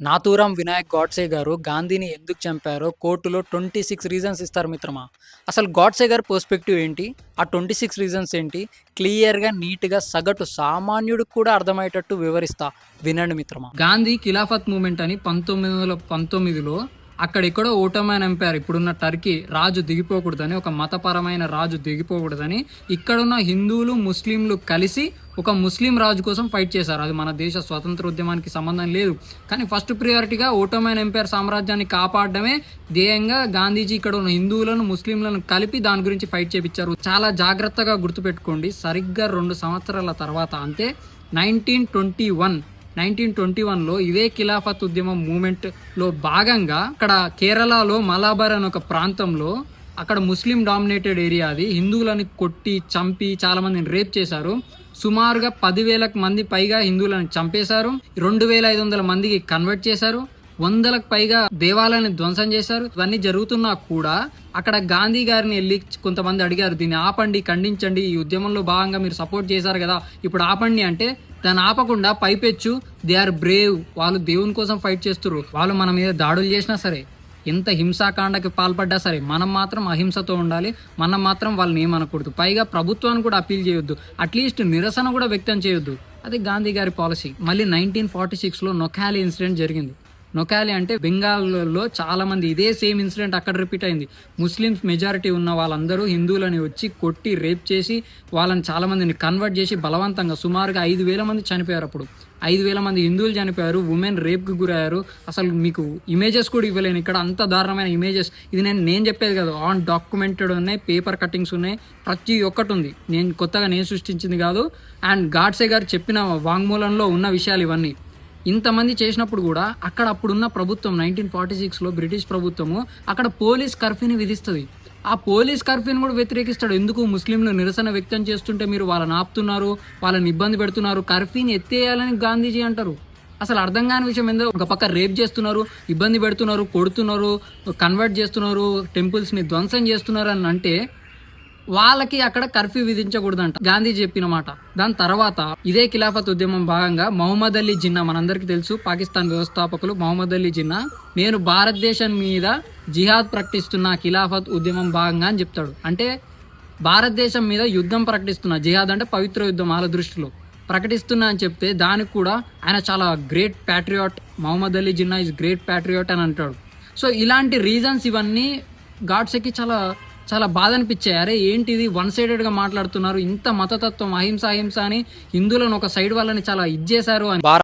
నాతూరాం వినాయక్ గాడ్సే గారు గాంధీని ఎందుకు చంపారో కోర్టులో ట్వంటీ సిక్స్ రీజన్స్ ఇస్తారు మిత్రమా. అసలు గాడ్సే గారి పర్స్పెక్టివ్ ఏంటి? ఆ ట్వంటీ సిక్స్ రీజన్స్ ఏంటి? క్లియర్గా నీట్గా సగటు సామాన్యుడికి కూడా అర్థమయ్యేటట్టు వివరిస్తా. వినండి మిత్రమా. గాంధీ ఖిలాఫత్ మూమెంట్ అని పంతొమ్మిది వందల పంతొమ్మిదిలో అక్కడెక్కడో ఓటమైన ఎంపారు ఇప్పుడున్న టర్కీ రాజు దిగిపోకూడదని ఒక మతపరమైన రాజు దిగిపోకూడదని ఇక్కడున్న హిందువులు ముస్లింలు కలిసి ఒక ముస్లిం రాజు కోసం ఫైట్ చేశారు. అది మన దేశ స్వతంత్ర ఉద్యమానికి సంబంధం లేదు. కానీ ఫస్ట్ ప్రియారిటీగా ఓటోమైన్ ఎంపైర్ సామ్రాజ్యాన్ని కాపాడడమే ధ్యేయంగా గాంధీజీ ఇక్కడ ఉన్న హిందువులను ముస్లింలను కలిపి దాని గురించి ఫైట్ చేపించారు. చాలా జాగ్రత్తగా గుర్తుపెట్టుకోండి. సరిగ్గా రెండు సంవత్సరాల తర్వాత అంతే nineteen twenty one nineteen twenty వన్లో ఇదే ఖిలాఫత్ ఉద్యమం మూమెంట్లో భాగంగా అక్కడ కేరళలో మలాబార్ అనే ఒక ప్రాంతంలో అక్కడ ముస్లిం డామినేటెడ్ ఏరియా అది. హిందువులని కొట్టి చంపి చాలామందిని రేప్ చేశారు. సుమారుగా పదివేలకు మంది పైగా హిందువులను చంపేశారు. రెండు వేల ఐదు వందల మందికి కన్వర్ట్ చేశారు. వందలకు పైగా దేవాలయాన్ని ధ్వంసం చేశారు. ఇవన్నీ జరుగుతున్నా కూడా అక్కడ గాంధీ గారిని వెళ్ళి కొంతమంది అడిగారు దీన్ని ఆపండి ఖండించండి. ఈ ఉద్యమంలో భాగంగా మీరు సపోర్ట్ చేశారు కదా. ఇప్పుడు ఆపండి అంటే దాన్ని ఆపకుండా పైపెచ్చు. They are brave. వాళ్ళు దేవుని కోసం ఫైట్ చేస్తున్నారు వాళ్ళు మన మీద దాడులు చేసినా సరే. ఎంత హింసాకాండకి పాల్పడ్డా సరే మనం మాత్రం అహింసతో ఉండాలి మనం మాత్రం వాళ్ళని ఏమనకూడదు. పైగా ప్రభుత్వాన్ని కూడా అప్పీల్ చేయొద్దు. అట్లీస్ట్ నిరసన కూడా వ్యక్తం చేయొద్దు. అది గాంధీ గారి పాలసీ. మళ్ళీ నైన్టీన్ ఫార్టీ సిక్స్లో నొకాలి ఇన్సిడెంట్ జరిగింది. నొకాలి అంటే బెంగాల్లో చాలా మంది ఇదే సేమ్ ఇన్సిడెంట్ అక్కడ రిపీట్ అయింది. ముస్లిమ్స్ మెజారిటీ ఉన్న వాళ్ళందరూ హిందువులని వచ్చి కొట్టి రేప్ చేసి వాళ్ళని చాలా మందిని కన్వర్ట్ చేసి బలవంతంగా సుమారుగా ఐదు వేల మంది చనిపోయారు అప్పుడు. ఐదు వేల మంది హిందువులు చనిపోయారు ఉమెన్ రేప్కి గురయ్యారు. అసలు మీకు ఇమేజెస్ కూడా ఇవ్వలేను. ఇక్కడ అంత దారుణమైన ఇమేజెస్ ఇది నేను నేను చెప్పేది కాదు. ఆన్ డాక్యుమెంటెడ్ ఉన్నాయి పేపర్ కట్టింగ్స్ ఉన్నాయి. ప్రతి ఒక్కటి ఉంది. నేను కొత్తగా నేను సృష్టించింది కాదు. అండ్ గాడ్సే గారు చెప్పిన వాంగ్మూలంలో ఉన్న విషయాలు ఇవన్నీ. ఇంతమంది చేసినప్పుడు కూడా అక్కడ అప్పుడున్న ప్రభుత్వం నైన్టీన్ ఫార్టీ సిక్స్లో బ్రిటిష్ ప్రభుత్వము అక్కడ పోలీస్ కర్ఫ్యూని విధిస్తుంది. ఆ పోలీస్ కర్ఫ్యూని కూడా వ్యతిరేకిస్తాడు. ఎందుకు ముస్లింలు నిరసన వ్యక్తం చేస్తుంటే మీరు వాళ్ళని ఆపుతున్నారు వాళ్ళని ఇబ్బంది పెడుతున్నారు కర్ఫ్యూని ఎత్తేయాలని గాంధీజీ అంటారు. అసలు అర్థం కాని విషయం ఏందో ఒక పక్క రేప్ చేస్తున్నారు ఇబ్బంది పెడుతున్నారు కొడుతున్నారు కన్వర్ట్ చేస్తున్నారు టెంపుల్స్ని ధ్వంసం చేస్తున్నారు అని అంటే వాళ్ళకి అక్కడ కర్ఫ్యూ విధించకూడదంట. గాంధీ చెప్పిన మాట. దాని తర్వాత ఇదే ఖిలాఫత్ ఉద్యమం భాగంగా మహమ్మద్ అలీ జిన్నా మనందరికీ తెలుసు పాకిస్తాన్ వ్యవస్థాపకులు మహమ్మద్ అలీ జిన్నా నేను భారతదేశం మీద జిహాద్ ప్రకటిస్తున్న ఖిలాఫత్ ఉద్యమం భాగంగా అని చెప్తాడు. అంటే భారతదేశం మీద యుద్ధం ప్రకటిస్తున్న జిహాద్ అంటే పవిత్ర యుద్ధం వాళ్ళ దృష్టిలో. ప్రకటిస్తున్నా అని చెప్తే దానికి కూడా ఆయన చాలా great patriot Muhammad Ali Jinnah is great patriot అని అంటాడు. సో ఇలాంటి రీజన్స్ ఇవన్నీ గాడ్సెకి చాలా చాలా బాధ అనిపించాయి. అరే ఏంటిది? వన్ సైడెడ్గా మాట్లాడుతున్నారు. ఇంత మతతత్వం అహింస అహింస అని హిందువులను ఒక సైడ్ వాళ్ళని చాలా ఇచ్చేశారు అని.